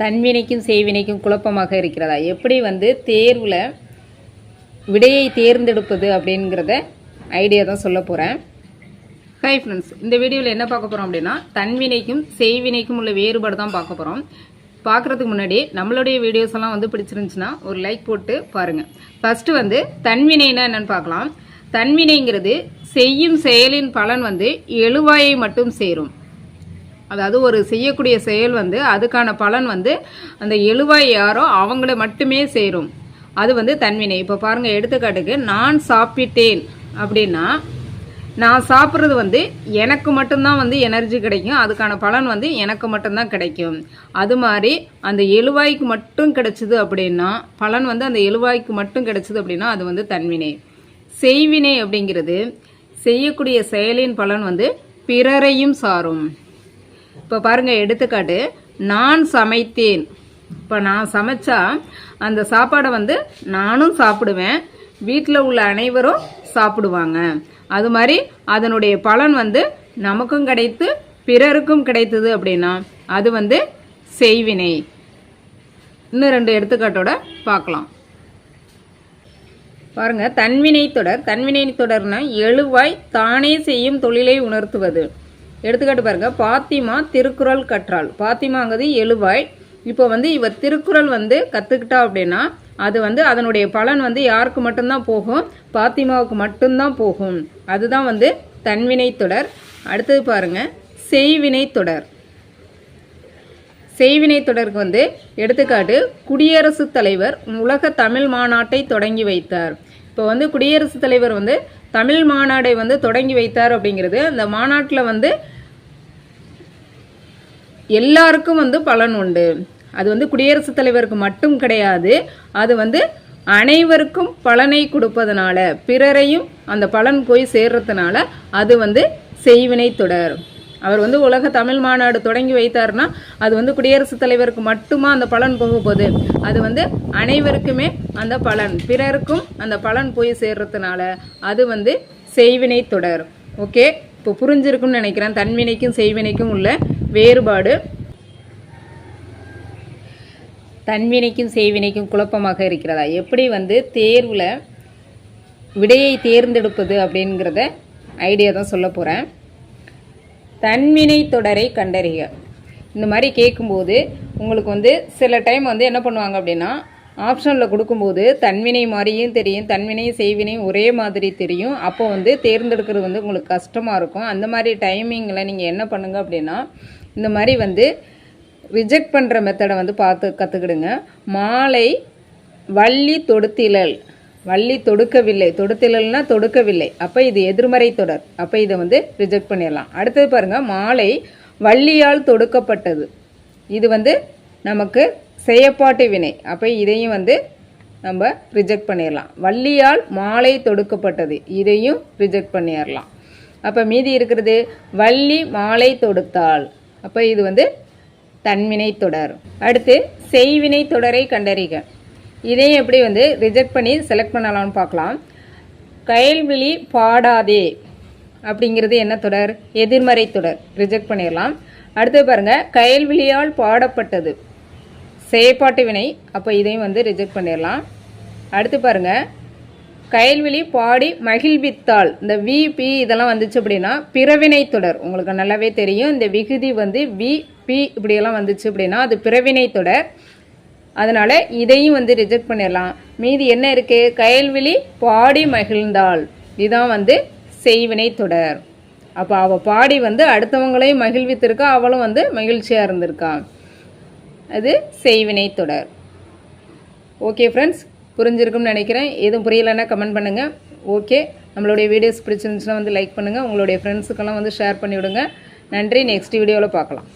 தன்வினைக்கும் செய்வினைக்கும் குழப்பமாக இருக்கிறதா? எப்படி வந்து தேர்வில் விடையை தேர்ந்தெடுப்பது அப்படிங்கிறத ஐடியா தான் சொல்ல போகிறேன் ஹாய் ஃப்ரெண்ட்ஸ் இந்த வீடியோவில் என்ன பார்க்க போகிறோம் அப்படின்னா தன்வினைக்கும் செய்வினைக்கும் உள்ள வேறுபாடு தான் பார்க்க போகிறோம் பார்க்குறதுக்கு முன்னாடி நம்மளுடைய வீடியோஸ் எல்லாம் வந்து பிடிச்சிருந்துச்சுன்னா ஒரு லைக் போட்டு பாருங்கள் ஃபஸ்ட்டு வந்து தன்வினைனா என்னென்னு பார்க்கலாம். தன்வினைங்கிறது செய்யும் செயலின் பலன் வந்து எழுவாயை மட்டும் சேரும். அதாவது ஒரு செய்யக்கூடிய செயல் வந்து அதுக்கான பலன் வந்து அந்த எழுவாய் யாரோ அவங்கள மட்டுமே சேரும். அது வந்து தன்வினை. இப்போ பாருங்கள் எடுத்துக்காட்டுக்கு நான் சாப்பிட்டேன் அப்படின்னா நான் சாப்பிட்றது வந்து எனக்கு மட்டும்தான் வந்து எனர்ஜி கிடைக்கும். அதுக்கான பலன் வந்து எனக்கு மட்டும்தான் கிடைக்கும். அது மாதிரி அந்த எழுவாய்க்கு மட்டும் கிடைச்சிது அப்படின்னா பலன் வந்து அந்த எழுவாய்க்கு மட்டும் கிடைச்சிது அப்படின்னா அது வந்து தன்வினை. செய்வினை அப்படிங்கிறது செய்யக்கூடிய செயலின் பலன் வந்து பிறரையும் சாரும். இப்போ பாருங்கள் எடுத்துக்காட்டு. நான் சமைத்தேன். இப்போ நான் சமைச்சா அந்த சாப்பாடை வந்து நானும் சாப்பிடுவேன். வீட்டில் உள்ள அனைவரும் சாப்பிடுவாங்க. அது மாதிரி அதனுடைய பலன் வந்து நமக்கும் கிடைத்து பிறருக்கும் கிடைத்தது அப்படின்னா அது வந்து செய்வினை. இன்னும் ரெண்டு எடுத்துக்காட்டோட பார்க்கலாம். பாருங்க தன்வினை தொடர். தன்வினை தொடர்னா எழுவாய் தானே செய்யும் தொழிலை உணர்த்துவது. எடுத்துக்காட்டு பாருங்கள் பாத்திமா திருக்குறள் கற்றாள். பாத்திமாங்கிறது எழுவாய். இப்போ வந்து இவ திருக்குறள் வந்து கற்றுக்கிட்டா அப்படின்னா அது வந்து அதனுடைய பலன் வந்து யாருக்கு மட்டும்தான் போகும்? பாத்திமாவுக்கு மட்டும்தான் போகும். அதுதான் வந்து தன்வினை தொடர். அடுத்தது பாருங்கள் செய்வினை தொடர். செய்வினை தொடருக்கு வந்து எடுத்துக்காட்டு குடியரசுத் தலைவர் உலக தமிழ் மாநாட்டை தொடங்கி வைத்தார். இப்போ வந்து குடியரசுத் தலைவர் வந்து தமிழ் மாநாடை வந்து தொடங்கி வைத்தார் அப்படிங்கிறது அந்த மாநாட்டில் வந்து எல்லாருக்கும் வந்து பலன் உண்டு. அது வந்து குடியரசுத் தலைவருக்கு மட்டும் கிடையாது அது வந்து அனைவருக்கும் பலனை கொடுப்பதனால பிறரையும் அந்த பலன் போய் சேர்றதுனால அது வந்து செய்வினை தொடர். அவர் வந்து உலக தமிழ் மாநாடு தொடங்கி வைத்தார்னா அது வந்து குடியரசுத் தலைவருக்கு மட்டுமா அந்த பலன் போக போகுது? அது வந்து அனைவருக்குமே அந்த பலன். பிறருக்கும் அந்த பலன் போய் சேர்றதுனால அது வந்து செய்வினை தொடர். ஓகே? இப்போ புரிஞ்சிருக்கும்னு நினைக்கிறேன். தன்வினைக்கும் செய்வினைக்கும் உள்ள வேறுபாடு. தன்வினைக்கும் செய்வினைக்கும் குழப்பமாக இருக்கிறதா? எப்படி வந்து தேர்வில் விடையை தேர்ந்தெடுப்பது அப்படிங்கிறத ஐடியா தான் சொல்ல போகிறேன் தன்வினை தொடரை கண்டறிக. இந்த மாதிரி கேட்கும்போது உங்களுக்கு வந்து சில டைம் வந்து என்ன பண்ணுவாங்க அப்படின்னா ஆப்ஷனில் கொடுக்கும்போது தன்வினை மாதிரியும் தெரியும் தன்வினையும் செய்வினையும் ஒரே மாதிரி தெரியும். அப்போ வந்து தேர்ந்தெடுக்கிறது வந்து உங்களுக்கு கஷ்டமாக இருக்கும். அந்த மாதிரி டைமிங்கில் நீங்கள் என்ன பண்ணுங்கள் அப்படின்னா இந்த மாதிரி வந்து ரிஜெக்ட் பண்ணுற மெத்தடை வந்து பார்த்து கற்றுக்கிடுங்க மாலை வள்ளி தொடுத்திலல். வள்ளி தொடுக்கவில்லை. தொடுத்திலல்னா தொடுக்கவில்லை. அப்போ இது எதிர்மறை தொடர். அப்போ இதை வந்து ரிஜெக்ட் பண்ணிடலாம். அடுத்தது பாருங்கள் மாலை வள்ளியால் தொடுக்கப்பட்டது. இது வந்து நமக்கு செயப்பாட்டு வினை. அப்போ இதையும் வந்து நம்ம ரிஜெக்ட் பண்ணிடலாம். வள்ளியால் மாலை தொடுக்கப்பட்டது. இதையும் ரிஜெக்ட் பண்ணிடலாம். அப்போ மீதி இருக்கிறது வள்ளி மாலை தொடுத்தாள் அப்போ இது வந்து தன்வினை தொடர். அடுத்து செய்வினை தொடரை கண்டறிக. இதையும் எப்படி வந்து ரிஜெக்ட் பண்ணி செலக்ட் பண்ணலாம்னு பார்க்கலாம். கயல்விழி பாடாதே அப்படிங்கிறது என்ன தொடர்? எதிர்மறை தொடர். ரிஜெக்ட் பண்ணிடலாம். அடுத்து பாருங்கள் கயல்விழியால் பாடப்பட்டது. செயற்பாட்டு வினை. அப்போ இதையும் வந்து ரிஜெக்ட் பண்ணிடலாம். அடுத்து பாருங்க கயல்விழி பாடி மகிழ்வித்தாள். இந்த வி பி இதெல்லாம் வந்துச்சு அப்படின்னா பிறவினை தொடர். உங்களுக்கு நல்லாவே தெரியும். இந்த விகுதி வந்து வி பி இப்படியெல்லாம் வந்துச்சு அப்படின்னா அது பிறவினை தொடர். அதனால் இதையும் வந்து ரிஜெக்ட் பண்ணிடலாம் மீதி என்ன இருக்குது கயல்விழி பாடி மகிழ்ந்தாள். இதுதான் வந்து செய்வினை தொடர். அப்போ அவள் பாடி வந்து அடுத்தவங்களையும் மகிழ்வித்திருக்கா? அவளும் வந்து மகிழ்ச்சியாக இருந்திருக்கா. அது செய்வினை தொடர். ஓகே ஃப்ரெண்ட்ஸ் புரிஞ்சிருக்கும்னு நினைக்கிறேன். எதுவும் புரியலைன்னா கமெண்ட் பண்ணுங்கள் ஓகே நம்மளுடைய வீடியோஸ் பிடிச்சிருந்துச்சுன்னா வந்து லைக் பண்ணுங்கள் உங்களுடைய ஃப்ரெண்ட்ஸுக்கெல்லாம் வந்து ஷேர் பண்ணிவிடுங்க. நன்றி. நெக்ஸ்ட் வீடியோவில் பார்க்கலாம்.